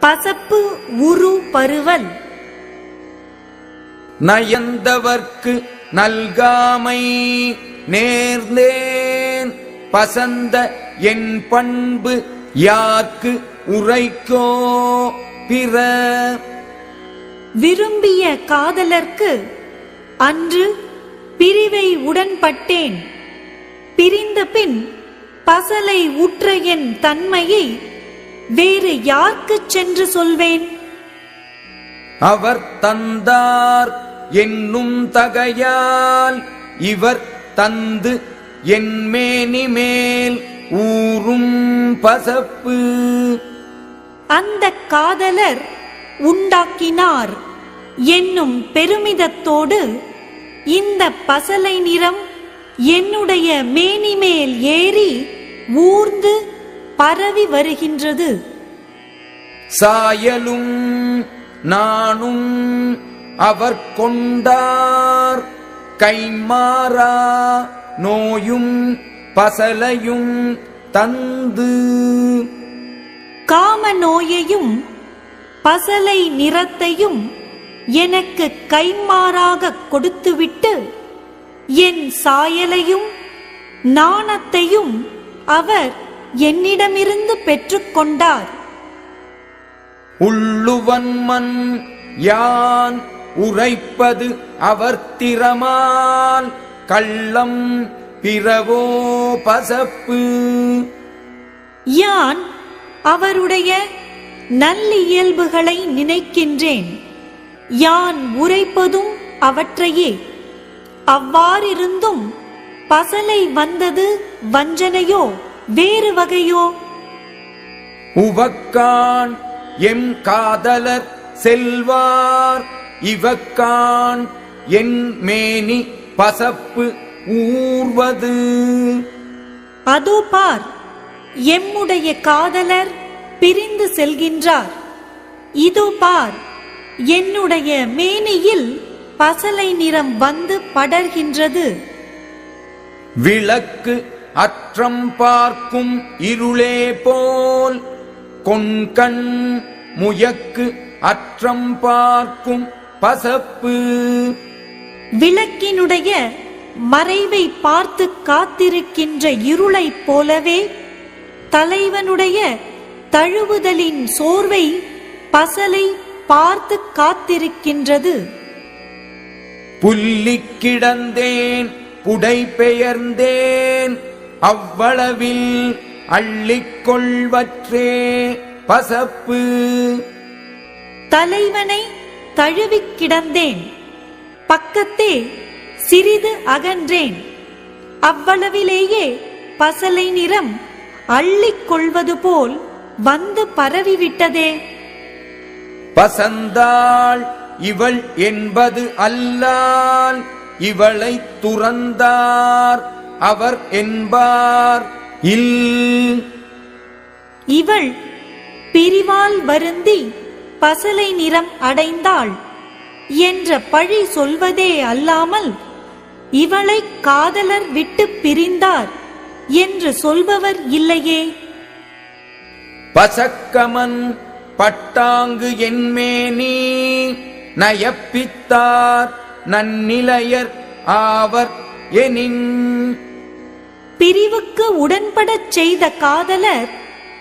பசப்பு உரு பருவல். நயந்தவர்க்கு நல்காமை நேர்ந்தேன். பசந்த என் பண்பு யார்க்கு உரைக்கோ பிற. விரும்பிய காதலர்க்கு அன்று பிரிவை உடன்பட்டேன். பிரிந்த பின் பசலை உற்ற என் தன்மையை வேறு யார்க்குச் சென்று சொல்வேன்? அவர் தந்தார் என்னும் தகையால் இவர் தந்து என் மேல் ஊறும் பசப்பு. அந்த காதலர் உண்டாக்கினார் என்னும் பெருமிதத்தோடு இந்த பசலை நிறம் என்னுடைய மேனி மேல் ஏறி ஊர்ந்து பரவி வருகின்றது. சாயலும் நானும் அவர் கொண்டார். கைமாறா நோயும் பசலையும் தந்து. காம நோயையும் பசலை நிறத்தையும் எனக்கு கைமாறாக கொடுத்துவிட்டு என் சாயலையும் நாணத்தையும் அவர் என்னிடமிருந்து பெற்றுக்கொண்டார். உள்ளுவன்மன் யான் உரைப்பது அவர் திறமால் கள்ளம் பிறவோ பசப்பு. யான் அவருடைய நல்லியல்புகளை நினைக்கின்றேன். யான் உரைப்பதும் அவற்றையே. அவ்வாறிருந்தும் பசலை வந்தது வஞ்சனையோ? வேறு வகையோ? உவக்கான் எம் காதலர் செல்வார் இவக்கான் என் மேனி பசப்பு ஊர்வது. அதோ பார் எம்முடைய காதலர் பிரிந்து செல்கின்றார். இதோ பார் என்னுடைய மேனியில் பசலை நிறம் வந்து படர்கின்றது. விளக்கு அற்றம் பார்க்கும் இருளே போல் கொண்கண் முயக்கு அற்றம் பார்க்கும் பசப்பு. விளக்கினுடைய மறைவை பார்த்து காத்திருக்கின்ற இருளைப் போலவே தலைவனுடைய தழுவுதலின் சோர்வை பசலை பார்த்து காத்திருக்கின்றது. புல்லிக் கிடந்தேன் புடை பெயர்ந்தேன் அவ்வளவில் அள்ளிக் கொள்வற்றே பசப்பு. தலைவனை தழுவிக் கிடந்தேன். பக்கத்தே சிறிது அகன்றேன். அவ்வளவிலேயே பசலை நிறம் அள்ளிக் கொள்வது போல் வந்து பரவிவிட்டதே பசந்தாள் இவள் என்பது அல்லால் இவளை துறந்தார். அவர் என்பார். இல். இவள் பிரிவால் வருந்தி பசலை நிறம் அடைந்தாள். என்ற பழி சொல்வதே அல்லாமல் இவளை காதலர் விட்டு பிரிந்தார் என்று சொல்பவர் இல்லையே. பசக்கமன் பட்டாங்கு என்மேனி நயப்பித்தார். நன்னிலையர் ஆவர் எனின். பிரிவுக்கு உடன்படச் செய்த காதலர்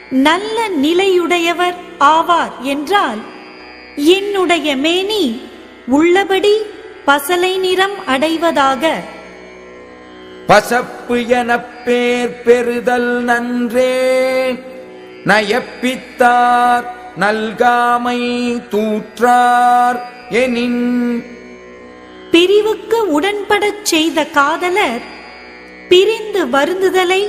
நல்ல நிலையுடையவர் ஆவார் என்றால் என்னுடைய மேனி உள்ளபடி பசலை நிறம் அடைவதாக. பசப்பு எனப் பேர் பெறுதல் நன்றே. நயப்பித்தார் நல்காமை தூற்றார் எனின். பிரிவுக்கு உடன்படச் செய்த காதலர் பிரிந்து வருந்துதலை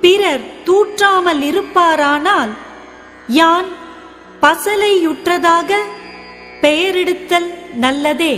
பிறர் தூற்றாமல் இருப்பாரானால் யான் பசலையுற்றதாக பெயரெடுத்தல் நல்லதே.